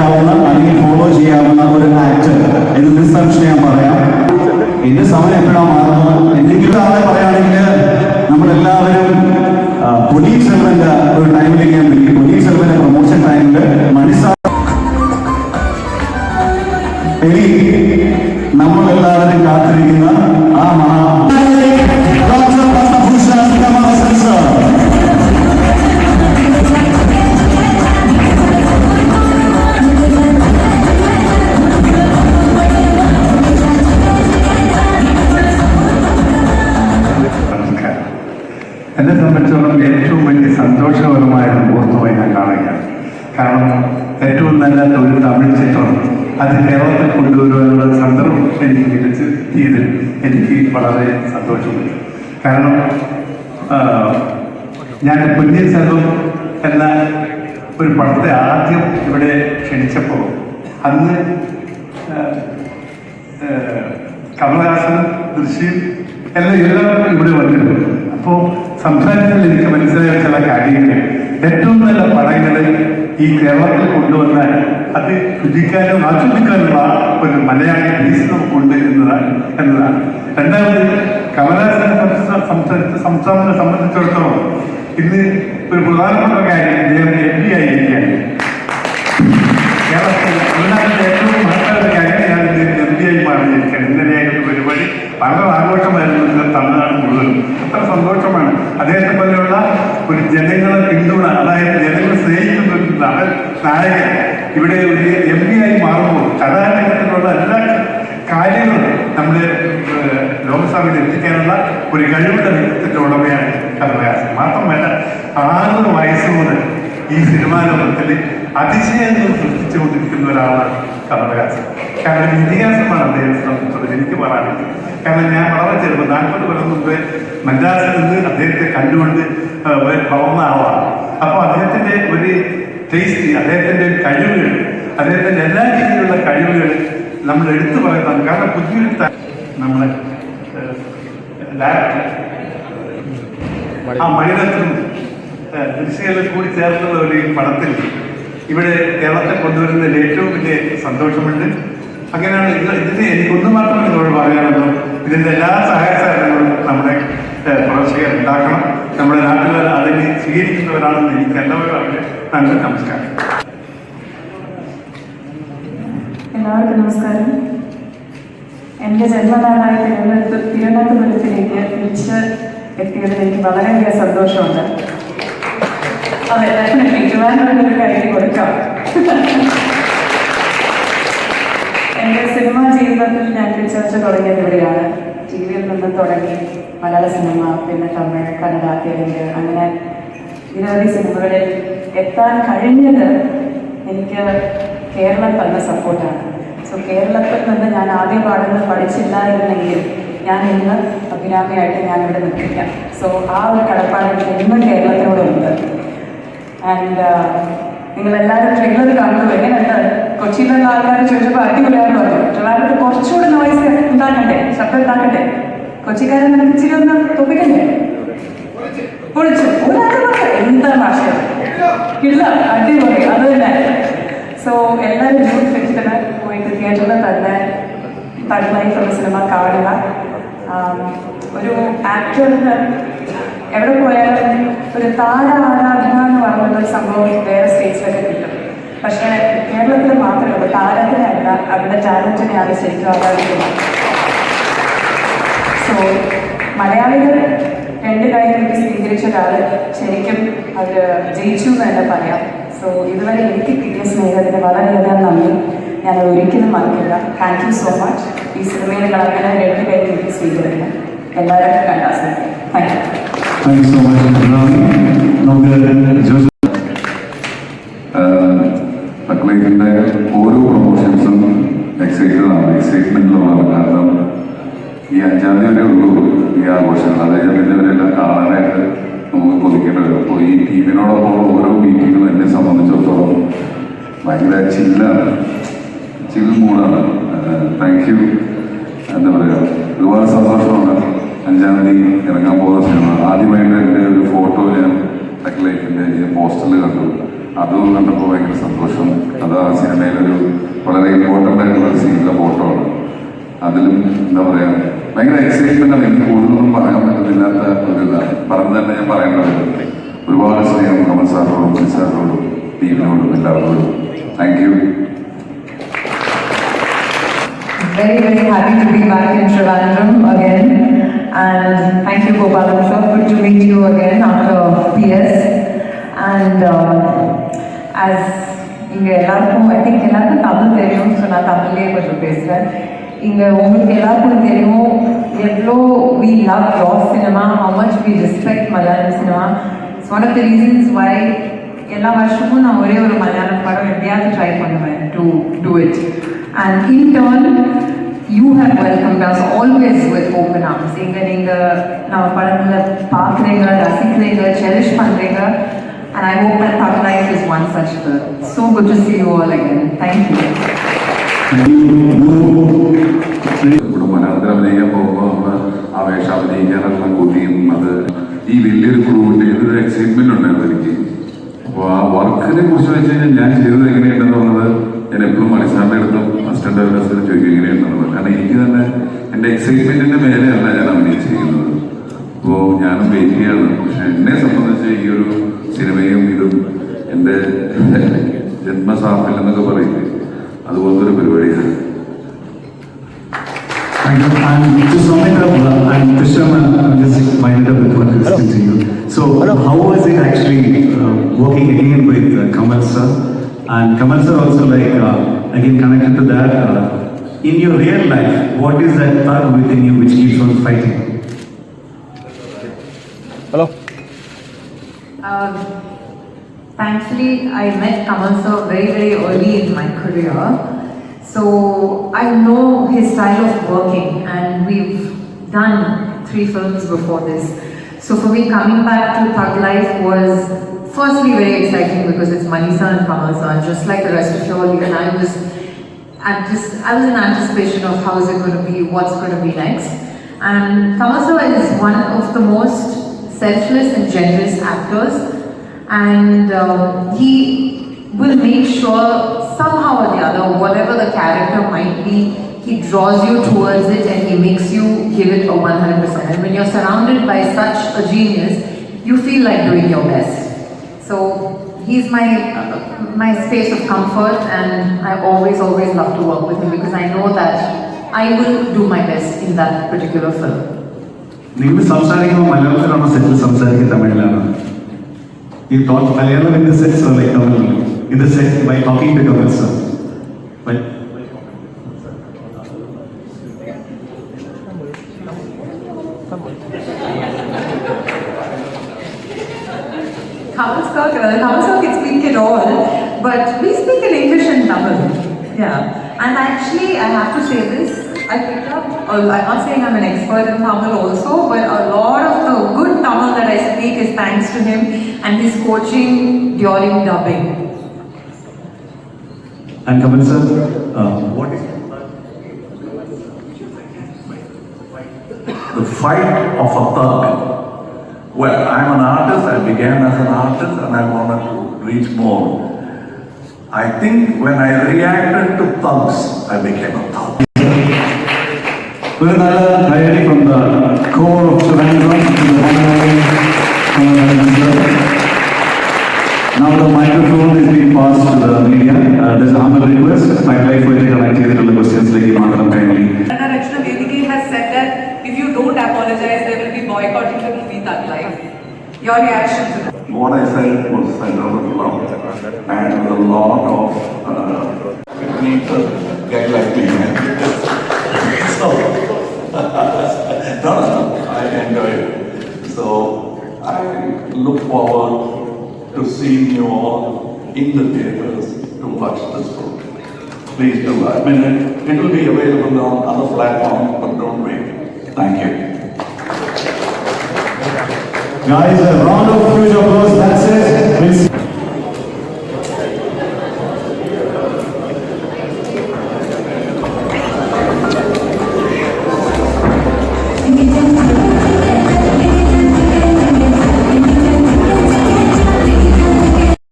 അറിയാവുന്ന അല്ലെങ്കിൽ ഫോളോ ചെയ്യാവുന്ന ഒരു ആക്ടർ എന്ന് നിസ്സംശയം ഞാൻ പറയാം. എന്റെ സമയം എപ്പോഴാണ് മാറുന്നത്? എന്തെങ്കിലും ആളെ പറയുകയാണെങ്കിൽ നമ്മളെല്ലാവരും പോലീസ് ഒരു ടൈമിലേക്ക് എന്നെ സംബന്ധിച്ചോളം ഏറ്റവും വലിയ സന്തോഷകരമായ ഒരു മുഹൂർത്തമായി ഞാൻ കാണുകയാണ്. കാരണം ഏറ്റവും നല്ല ഒരു തമിഴ് ചിത്രം അത് കേരളത്തിൽ കൊണ്ടുവരുവാനുള്ള സന്ദർഭം എനിക്ക് ലഭിച്ച് ഇതിൽ എനിക്ക് വളരെ സന്തോഷമുണ്ട്. കാരണം ഞാൻ പൊന്നിയൻ സെൽവം എന്ന ഒരു പടത്തെ ആദ്യം ഇവിടെ ക്ഷണിച്ചപ്പോൾ അന്ന് കമലഹാസൻ ദൃശ്യം എല്ലാം എല്ലാവരും ഇവിടെ വന്നിരുന്നു. അപ്പോൾ സംസാരത്തിൽ എനിക്ക് മനസ്സിലായ ചില കാര്യങ്ങൾ ഏറ്റവും നല്ല പടങ്ങൾ ഈ കേരളത്തിൽ കൊണ്ടുവന്നാൽ അത് രുചിക്കാനും ആസ്വദിക്കാനുള്ള ഒരു മലയാളി ബീസ് നമുക്കുണ്ട് എന്നതാണ് എന്നതാണ്. രണ്ടാമത് കമലഹാസൻ സംസാരിച്ച സംസ്ഥാനത്തെ സംബന്ധിച്ചിടത്തോളം ഇന്ന് ഒരു പ്രധാനപ്പെട്ട കാര്യം അദ്ദേഹം എം പി ആയിരിക്കുകയാണ്. കേരളത്തിൽ തമിഴ്നാട്ടിലെ ഏറ്റവും മഹത്തായ കാര്യം ഞാൻ എം പി ആയി മാറിയിരിക്കുകയാണ് ഇന്നലെയായിരുന്നു പരിപാടി വളരെ ആഘോഷമായിരുന്നു ഇന്ന് തമിഴ്നാട് മുഴുവൻ അത്ര സന്തോഷമാണ് അദ്ദേഹത്തെ പോലെയുള്ള ഒരു ജനങ്ങളെ പിന്തുണ അതായത് ജനങ്ങളെ സ്നേഹിക്കുന്ന നായകൻ ഇവിടെ ഒരു എം പി ആയി മാറുമ്പോൾ കഥാരംഗത്തിലുള്ള എല്ലാ കാര്യങ്ങളും നമ്മുടെ ലോകസഭയിൽ എത്തിക്കാനുള്ള ഒരു കഴിവുള്ള വ്യക്തിത്വത്തിന്റെ ഉടമയാണ് കമലഹാസൻ മാത്രമല്ല ആറ് വയസ്സ് മുതൽ ഈ സിനിമാ ലോകത്തിൽ അതിശയങ്ങൾ സൃഷ്ടിച്ചുകൊണ്ടിരിക്കുന്ന ഒരാളാണ് കമലഹാസൻ കാരണം ഇതിഹാസമാണ് അദ്ദേഹത്തെ സംബന്ധിച്ചത് എനിക്ക് പറയാനുള്ളത്. കാരണം ഞാൻ വളരെ ചെറുപ്പം നാൽപ്പത് കൊല്ലം മുമ്പ് മദ്രാസിൽ നിന്ന് അദ്ദേഹത്തെ കണ്ടുകൊണ്ട് വളർന്ന ആളാണ്. അപ്പോൾ അദ്ദേഹത്തിന്റെ ഒരു ടേസ്റ്റ് അദ്ദേഹത്തിന്റെ കഴിവുകൾ അദ്ദേഹത്തിന്റെ എല്ലാ രീതിയിലുള്ള കഴിവുകൾ നമ്മൾ എടുത്തു പറയുന്നതാണ്. കാരണം പുതിയൊരു നമ്മൾ ആ മണിരത്നം ദൃശ്യങ്ങളിൽ കൂടി ചേർന്നുള്ള ഒരു പടത്തിൽ ഇവിടെ കേരളത്തെ കൊണ്ടുവരുന്നതിൽ ഏറ്റവും വലിയ സന്തോഷമുണ്ട്. അങ്ങനെയാണ് ഇത് ഇതിന് എനിക്കൊന്ന് മാത്രം നിങ്ങളോട് പറയാനുള്ളൂ. ഇതിന്റെ എല്ലാ സഹായ സഹകരണങ്ങളും നമ്മുടെ പ്രവർത്തകർ ഉണ്ടാക്കണം. നമ്മുടെ നാട്ടിൽ അതിനെ സ്വീകരിക്കുന്നവരാണെന്ന് എനിക്ക് എല്ലാവരും അവരെ നന്ദി നമസ്കാരം. എല്ലാവർക്കും നമസ്കാരം. എന്റെ ജന്മനാടായ തിരുവനന്തപുരം തിരുവനന്തപുരത്തിലേക്ക് തിരിച്ച് എത്തിയതിൽ എനിക്ക് വളരെയധികം സന്തോഷമുണ്ട്. അതെ ട്രിവാൻഡ്രത്തിൽ ഒരു കൊടുക്കാം. എന്റെ സിനിമ ജീവിതത്തിൽ ഞാൻ റിസർച്ച് തുടങ്ങിയത് ഇവിടെയാണ്. ടി വിയിൽ നിന്ന് തുടങ്ങി മലയാള സിനിമ പിന്നെ തമിഴ് കന്നഡ തെലുങ്ക് അങ്ങനെ നിരവധി സിനിമകളിൽ എത്താൻ കഴിഞ്ഞത് എനിക്ക് കേരളം തന്ന സപ്പോർട്ടാണ് സോ കേരളത്തിൽ നിന്ന് ഞാൻ ആദ്യ പാഠങ്ങൾ പഠിച്ചില്ലായിരുന്നെങ്കിൽ ഞാൻ ഇന്ന് അഭിരാമിയായിട്ട് ഞാൻ ഇവിടെ നിൽക്കില്ല. സോ ആ ഒരു കടപ്പാട് ഇന്നും കേരളത്തിനോടുണ്ട്. ആൻഡ് നിങ്ങളെല്ലാവരും ട്രെയിലർ കാണുന്നത് എങ്ങനെയുണ്ട്? കൊച്ചിയിലുള്ള ആൾക്കാർ ചോദിച്ചപ്പോൾ അടിപൊളിയാന്ന് പറഞ്ഞു. ട്രിവാൻഡ്രത്ത് കുറച്ചുകൂടെ നോയ്സ് ഉണ്ടാക്കട്ടെ ശബ്ദം ഉണ്ടാക്കട്ടെ കൊച്ചിക്കാരൻ നമുക്ക് ഇച്ചിരി ഒന്ന് തൊപ്പിക്കണ്ടേ? പൊളിച്ചു. ഒരാൾ പറഞ്ഞു എന്താ ഭാഷ ഇല്ല അടിപൊളി. അത് തന്നെ. സോ എല്ലാവരും ജൂൺ ഫിഫ്റ്റിന് പോയിട്ട് തിയേറ്ററിൽ തന്നെ തഗ് ലൈഫ് സിനിമ കാണുക. ഒരു ആക്ടറിന് എവിടെ പോയാലും ഒരു താര ആരാധന എന്ന് പറയുന്ന സംഭവം വേറെ സ്റ്റേറ്റ്സിലൊക്കെ പക്ഷേ കേരളത്തിൽ മാത്രമല്ല താരത്തിനല്ല അവരുടെ ടാലന്റിനെയാണ് ശരിക്കും ആരാധിക്കുന്നത് സോ മലയാളികൾ രണ്ട് കാര്യങ്ങൾക്ക് സ്വീകരിച്ച ഒരാൾ ശരിക്കും അവർ ജയിച്ചു എന്ന് തന്നെ പറയാം. സോ ഇതുവരെ എനിക്ക് കിട്ടിയ സ്നേഹത്തിന് വളരെയധികം നന്ദി. ഞാൻ ഒരിക്കലും മറക്കില്ല. താങ്ക് യു സോ മച്ച് ഈ സിനിമയിൽ കളങ്ങനെ രണ്ട് കൈ എനിക്ക് സ്വീകരിക്കണം. എല്ലാവരും കണ്ടാസ് thank you thank you so much നമുക്ക് ഈ അഞ്ചാം തീയതി ഉള്ളൂ. ഈ ആഘോഷങ്ങൾ. അത് കഴിഞ്ഞാൽ ഇവരെല്ലാം കാണാനായിട്ട് നമുക്ക് കൊതിക്കേണ്ടി വരും. അപ്പോൾ ഈ ടീമിനോടൊപ്പം ഓരോ മീറ്റിങ്ങും എന്നെ സംബന്ധിച്ചിടത്തോളം ഭയങ്കര ചില്ലാണ്. ചിൽ മൂടാണ് താങ്ക് യു എന്താ പറയുക ഒരുപാട് സന്തോഷമാണ് അഞ്ചാം തീയതി ഇറങ്ങാൻ പോകുന്ന സിനിമ. ആദ്യമായിട്ട് എന്റെ ഒരു ഫോട്ടോ ഞാൻ ലൈഫിന്റെ പോസ്റ്ററിൽ കണ്ടു. അതും കണ്ടപ്പോൾ ഭയങ്കര സന്തോഷം. അത് ആ സിനിമയിലൊരു വളരെ ഇമ്പോർട്ടന്റ് ആയിട്ടുള്ള ഒരു സീനിലെ ഫോട്ടോ ആണ്. അതിലും എന്താ പറയാ ഭയങ്കര എക്സൈറ്റ്മെന്റ് ആണ് എനിക്ക് കൂടുതലൊന്നും പറയാൻ പറ്റുന്നില്ലാത്ത ഒരു ഇതാണ് പറഞ്ഞു തന്നെ ഞാൻ പറയേണ്ടത് ഒരുപാട് സ്നേഹം കമൽ സാറിനോടും മണി സാറിനോടും ടീമിനോടും എല്ലാവരോടും thank you Very, very happy to be back in Trivandrum again. And thank you, Gopalan sir. Good to meet you again after PS. And uh, as இங்க எல்லாருக்கும் ஐ திங்க் எல்லாருக்கும் தமிழ் தெரியும் ஸோ நான் தமிழ்லேயே கொஞ்சம் பேசுகிறேன் இங்கே உங்களுக்கு எல்லாருக்கும் தெரியும் எவ்வளோ we love your cinema how much we respect Malayalam cinema it's one of the reasons why எல்லா வருஷமும் நான் ஒரே ஒரு மலையாளம் படம் எப்படியாவது ட்ரை பண்ணுவேன் to do it and in turn you have welcome as always with open arms இங்கே நீங்கள் நம்ம படங்களை பார்க்குறீங்க ரசிக்கிறீங்க செரிஷ் பண்ணுறீங்க and I hope that Thug Life is one such so good to see you all again thank you ഇവിടെ മനോഹരം അഭിനയിക്കാൻ പോകുമ്പോൾ നമ്മൾ ആ വേഷം അഭിനയിക്കാനുള്ള കൊതിയും അത് ഈ വലിയൊരു ക്രൂവിന്റെ ഇതൊരു എക്സൈറ്റ്മെന്റ് ഉണ്ടായിരുന്നു എനിക്ക്. അപ്പോൾ ആ വർക്കിനെ കുറിച്ച് വെച്ച് കഴിഞ്ഞാൽ ഞാൻ ചെയ്തത് എങ്ങനെയുണ്ടെന്ന് പറഞ്ഞത് ഞാൻ എപ്പോഴും മണിസാറിന്റെ അടുത്തും അസിസ്റ്റന്റ് ഡയറക്ടേഴ്സിനും ചോദിക്കും എങ്ങനെയുണ്ടെന്ന് കാരണം എനിക്ക് തന്നെ എന്റെ എക്സൈറ്റ്മെന്റിന്റെ മേലെയല്ല ഞാൻ അഭിനയിച്ചിരിക്കുന്നത്. അപ്പോൾ ഞാനും വെയിറ്റ് ചെയ്യാണ് പക്ഷെ എന്നെ സംബന്ധിച്ച് ഈ ഒരു സിനിമയും ഇതും എന്റെ ജന്മസാഫല്യം എന്നൊക്കെ പറയില്ലേ? അതുപോലത്തെ ഒരു പരിപാടിയാണ് Thank you. And to sum it up, uh, and Krishna, I'm just wind up with one question to you. So, how was it actually uh, working again with uh, Kamal sir? And Kamal sir also like, uh, again connected to that, uh, in your real life, what is that thug within you which keeps on fighting? Um, thankfully, I met Kamal sir very, very early in my career. So I know his style of working, and we've done three films before this. So for me, coming back to Thug Life was firstly very exciting because it's Manisa and Kamal sir. Just like the rest of you all, even I was and just I was in anticipation of how is it going to be, what's going to be next. And Kamal is one of the most selfless and generous actors, and um, he will make sure somehow or the other, whatever the character might be, he draws you towards it and he makes you give it a 100%. And when you're surrounded by such a genius, you feel like doing your best. So he's my uh, my space of comfort, and I always always love to work with him because I know that I will do my best in that particular film. നിങ്ങൾ സംസാരിക്കുമ്പോൾ മലയാളത്തിലാണോ സെറ്റിൽ സംസാരിക്കുക തമിഴിലാണ് you taught Malayalam in the sense or like Tamil? In the sense by talking to Tamil, sir. By, Namaskar, Namaskar can speak it all, but we speak in English and Tamil. Yeah. And actually, I have to say this, I'm not saying I'm an expert in Tamil also, but a lot of the good Tamil that I thanks to him and his coaching during dubbing. And Kamal sir, uh, what is the fight of a thug? Well, I'm an artist, I began as an artist and I wanted to reach more. I think when I reacted to thugs, I became a thug. With another from the core of Trivandrum the Now the microphone is being passed to the media. Uh, there's a humble request. My wife will connect ചെയ്തിട്ടുള്ള ക്വസ്റ്റ്യൻസിലേക്ക് മാത്രം kindly. Rachna Vediki has said that if you don't apologize, they will be boycotting the movie Thug Life. Your reaction to that? What I said was I love love and a lot of uh, people get like me. so, forward to seeing you all in the theaters to watch this film. Please do. I mean, it, it will be available on other platforms, but don't wait. Thank you. Guys, a round of applause. That's it.